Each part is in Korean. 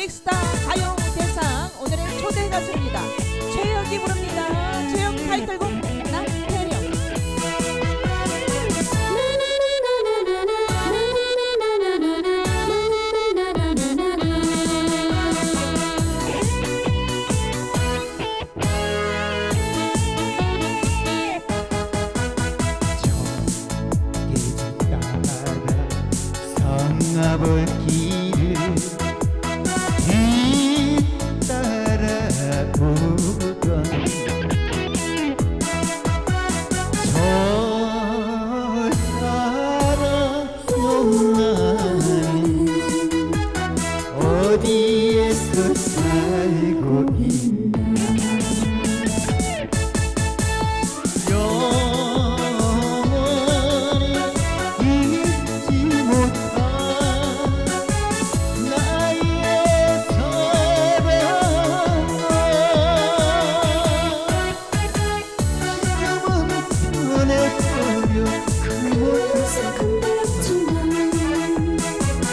빅스타 가요 대상 오늘의 초대 가수입니다. 최혁이 부릅니다. 최혁 타이틀곡 뒤 어디에서 살고 있나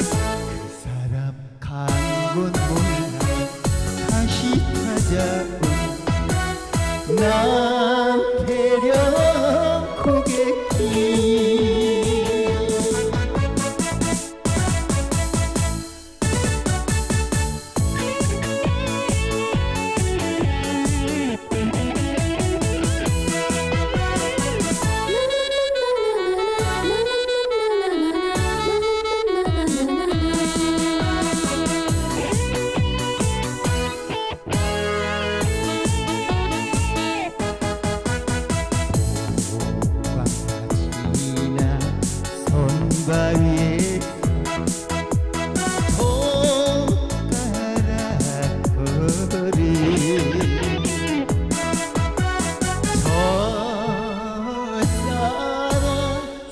그 사람 간건 몰라 다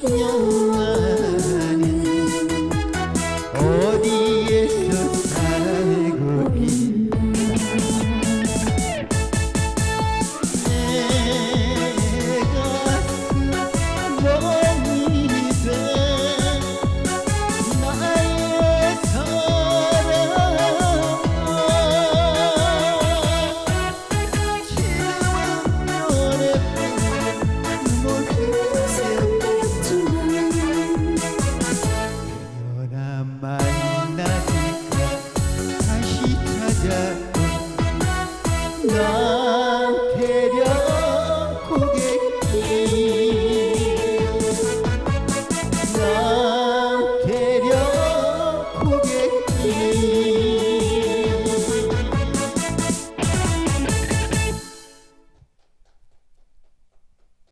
사